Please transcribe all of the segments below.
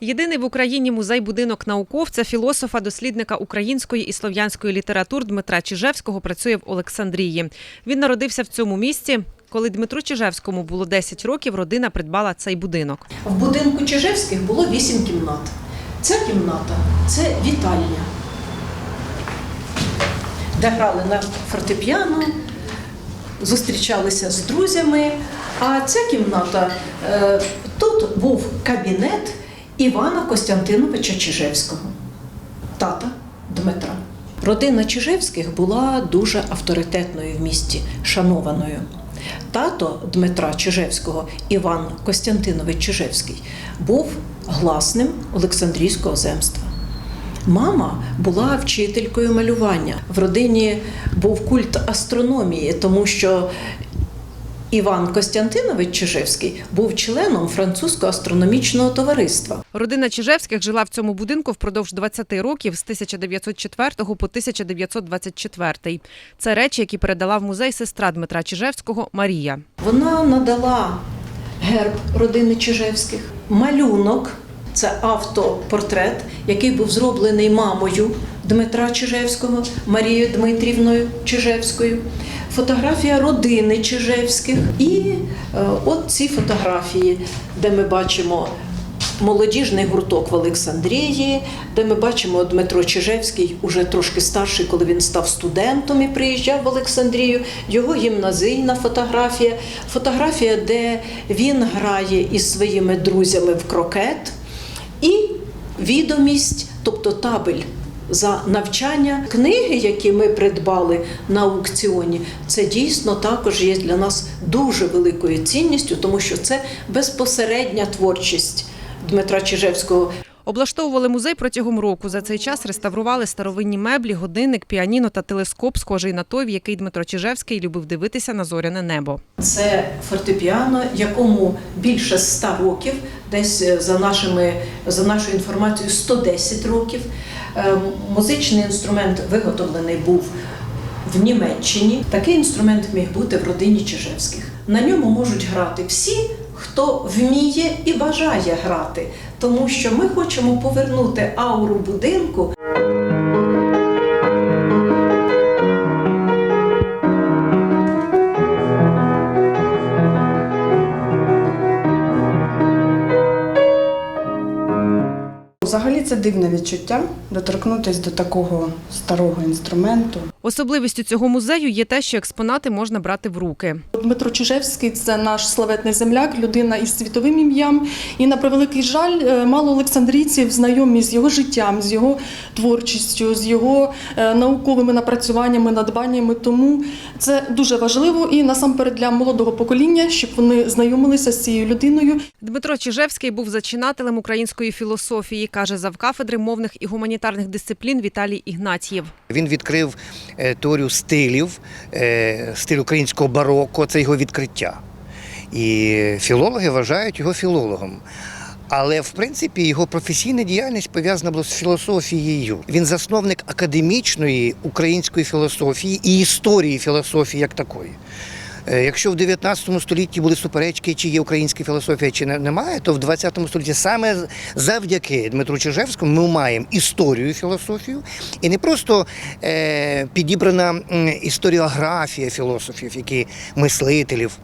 Єдиний в Україні музей-будинок науковця, філософа, дослідника української і слов'янської літератур Дмитра Чижевського працює в Олександрії. Він народився в цьому місті. Коли Дмитру Чижевському було 10 років, родина придбала цей будинок. В будинку Чижевських було вісім кімнат. Ця кімната це вітальня, де грали на фортепіано, зустрічалися з друзями. А ця кімната е, тут був кабінет Івана Костянтиновича Чижевського, тата Дмитра. Родина Чижевських була дуже авторитетною в місті, шанованою. Тато Дмитра Чижевського, Іван Костянтинович Чижевський, був гласним Олександрійського земства. Мама була вчителькою малювання. В родині був культ астрономії, тому що Іван Костянтинович Чижевський був членом французького астрономічного товариства. Родина Чижевських жила в цьому будинку впродовж 20 років з 1904 по 1924. Це речі, які передала в музей сестра Дмитра Чижевського Марія. Вона надала герб родини Чижевських, малюнок. Це автопортрет, який був зроблений мамою Дмитра Чижевського, Марією Дмитрівною Чижевською, фотографія родини Чижевських. І е, от ці фотографії, де ми бачимо молодіжний гурток в Олександрії, де ми бачимо Дмитро Чижевський, уже трошки старший, коли він став студентом і приїжджав в Олександрію. Його гімназійна фотографія, фотографія, де він грає із своїми друзями в крокет, і відомість, тобто табель. За навчання книги, які ми придбали на аукціоні, це дійсно також є для нас дуже великою цінністю, тому що це безпосередня творчість Дмитра Чижевського. Облаштовували музей протягом року. За цей час реставрували старовинні меблі, годинник, піаніно та телескоп, схожий на той, в який Дмитро Чижевський любив дивитися на зоряне небо. Це фортепіано, якому більше ста років, десь е, за нашими за нашою інформацією, 110 років. Е, Музичний інструмент виготовлений був в Німеччині. Такий інструмент міг бути в родині Чижевських. На ньому можуть грати всі, хто вміє і бажає грати, тому що ми хочемо повернути ауру будинку Взагалі це дивне відчуття доторкнутися до такого старого інструменту. Особливістю цього музею є те, що експонати можна брати в руки. Дмитро Чижевський це наш славетний земляк, людина із світовим ім'ям. І на превеликий жаль, е, мало олександрійців знайомі з його життям, з його творчістю, з його е, науковими напрацюваннями, надбаннями. Тому це дуже важливо і насамперед для молодого покоління, щоб вони знайомилися з цією людиною. Дмитро Чижевський був зачинателем української філософії, каже завкафедри мовних і гуманітарних дисциплін Віталій Ігнатьєв. Він відкрив е, теорію стилів, е, стиль українського бароко, це його відкриття. І філологи вважають його філологом. Але в принципі його професійна діяльність пов'язана була з філософією. Він засновник академічної української філософії і історії філософії як такої. Е, Якщо в 19 столітті були суперечки, чи є українська філософія, чи не- немає, то в 20 столітті саме завдяки Дмитру Чижевському ми маємо історію філософію і не просто е, підібрана історіографія філософів, які мислителів.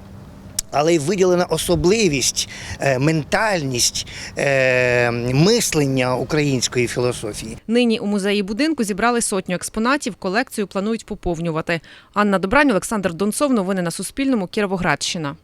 Але й виділена особливість, е, ментальність е, мислення української філософії. Нині у музеї будинку зібрали сотню експонатів. Колекцію планують поповнювати. Анна Добрань, Олександр Донцов. Новини на Суспільному. Кіровоградщина.